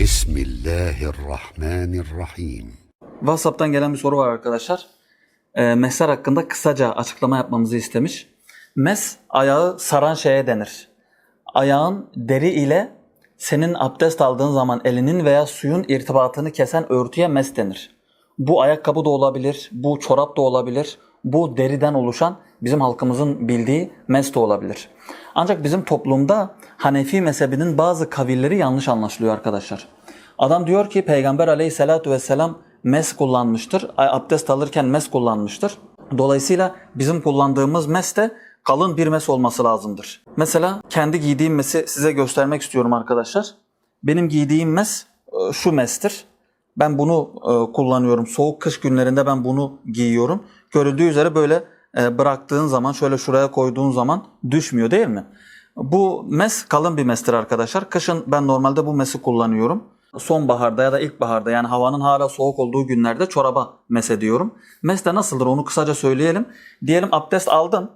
Bismillahirrahmanirrahim. WhatsApp'tan gelen bir soru var arkadaşlar. Ee, e, mesler hakkında kısaca açıklama yapmamızı istemiş. Mes ayağı saran şeye denir. Ayağın deri ile senin abdest aldığın zaman elinin veya suyun irtibatını kesen örtüye mes denir. Bu ayakkabı da olabilir, bu çorap da olabilir, bu deriden oluşan bizim halkımızın bildiği mes de olabilir. Ancak bizim toplumda Hanefi mezhebinin bazı kavilleri yanlış anlaşılıyor arkadaşlar. Adam diyor ki Peygamber aleyhissalatu vesselam mes kullanmıştır. Abdest alırken mes kullanmıştır. Dolayısıyla bizim kullandığımız mes de kalın bir mes olması lazımdır. Mesela kendi giydiğim mesi size göstermek istiyorum arkadaşlar. Benim giydiğim mes e, şu mestir. Ben bunu e, kullanıyorum. Soğuk kış günlerinde ben bunu giyiyorum. Görüldüğü üzere böyle bıraktığın zaman şöyle şuraya koyduğun zaman düşmüyor değil mi? Bu mes kalın bir mestir arkadaşlar. Kışın ben normalde bu mesi kullanıyorum. Sonbaharda ya da ilkbaharda yani havanın hala soğuk olduğu günlerde çoraba mes ediyorum. Mes de nasıldır onu kısaca söyleyelim. Diyelim abdest aldın,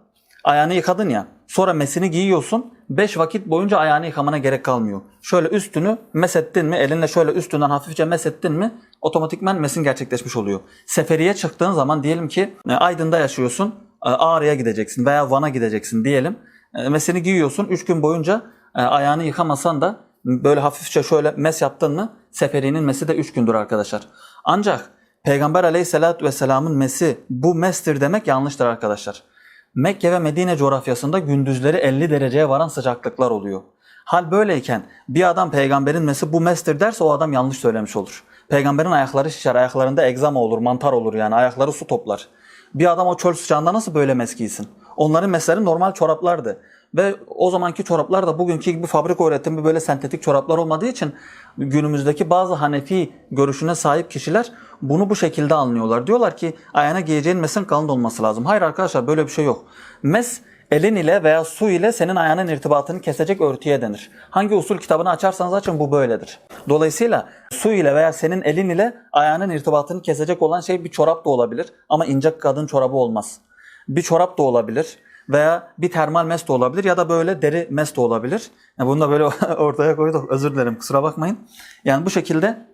ayağını yıkadın ya. Sonra mesini giyiyorsun. 5 vakit boyunca ayağını yıkamana gerek kalmıyor. Şöyle üstünü mesettin mi, elinle şöyle üstünden hafifçe mesettin mi otomatikman mesin gerçekleşmiş oluyor. Seferiye çıktığın zaman diyelim ki e, Aydın'da yaşıyorsun, e, Ağrı'ya gideceksin veya Van'a gideceksin diyelim. E, Mesini giyiyorsun 3 gün boyunca e, ayağını yıkamasan da böyle hafifçe şöyle mes yaptın mı seferinin mesi de 3 gündür arkadaşlar. Ancak Peygamber aleyhissalatü vesselamın mesi bu mestir demek yanlıştır arkadaşlar. Mekke ve Medine coğrafyasında gündüzleri 50 dereceye varan sıcaklıklar oluyor. Hal böyleyken bir adam peygamberin mesi bu mestir derse o adam yanlış söylemiş olur. Peygamberin ayakları şişer, ayaklarında egzama olur, mantar olur yani ayakları su toplar. Bir adam o çöl sıcağında nasıl böyle mes giysin? Onların mesleri normal çoraplardı. Ve o zamanki çoraplar da bugünkü gibi fabrika üretimi böyle sentetik çoraplar olmadığı için günümüzdeki bazı Hanefi görüşüne sahip kişiler bunu bu şekilde anlıyorlar. Diyorlar ki ayağına giyeceğin mesin kalın olması lazım. Hayır arkadaşlar böyle bir şey yok. Mes elin ile veya su ile senin ayağının irtibatını kesecek örtüye denir. Hangi usul kitabını açarsanız açın bu böyledir. Dolayısıyla su ile veya senin elin ile ayağının irtibatını kesecek olan şey bir çorap da olabilir ama ince kadın çorabı olmaz. Bir çorap da olabilir veya bir termal mes de olabilir ya da böyle deri mes de olabilir. Yani bunu da böyle ortaya koyduk. Özür dilerim kusura bakmayın. Yani bu şekilde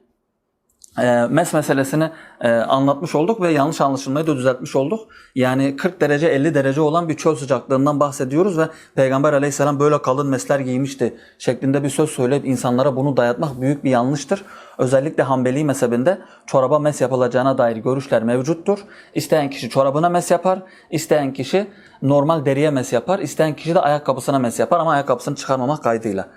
e, mes meselesini e, anlatmış olduk ve yanlış anlaşılmayı da düzeltmiş olduk. Yani 40 derece 50 derece olan bir çöl sıcaklığından bahsediyoruz ve Peygamber aleyhisselam böyle kalın mesler giymişti şeklinde bir söz söyleyip insanlara bunu dayatmak büyük bir yanlıştır. Özellikle Hanbeli mezhebinde çoraba mes yapılacağına dair görüşler mevcuttur. İsteyen kişi çorabına mes yapar, isteyen kişi normal deriye mes yapar, isteyen kişi de ayakkabısına mes yapar ama ayakkabısını çıkarmamak kaydıyla.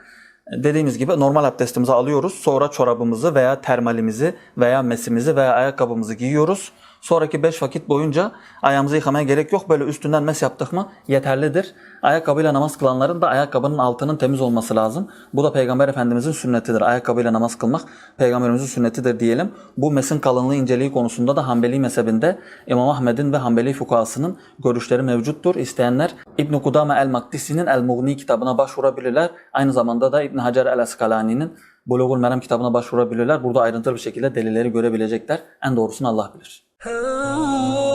Dediğimiz gibi normal abdestimizi alıyoruz. Sonra çorabımızı veya termalimizi veya mesimizi veya ayakkabımızı giyiyoruz. Sonraki 5 vakit boyunca ayağımızı yıkamaya gerek yok. Böyle üstünden mes yaptık mı yeterlidir. Ayakkabıyla namaz kılanların da ayakkabının altının temiz olması lazım. Bu da Peygamber Efendimizin sünnetidir. Ayakkabıyla namaz kılmak Peygamberimizin sünnetidir diyelim. Bu mesin kalınlığı inceliği konusunda da Hanbeli mezhebinde İmam Ahmed'in ve Hanbeli fukahasının görüşleri mevcuttur. İsteyenler İbn Kudame el-Makdisi'nin El-Mughni kitabına başvurabilirler. Aynı zamanda da İbn Hacer el-Eskalani'nin Bulugul Meram kitabına başvurabilirler. Burada ayrıntılı bir şekilde delilleri görebilecekler. En doğrusunu Allah bilir. Oh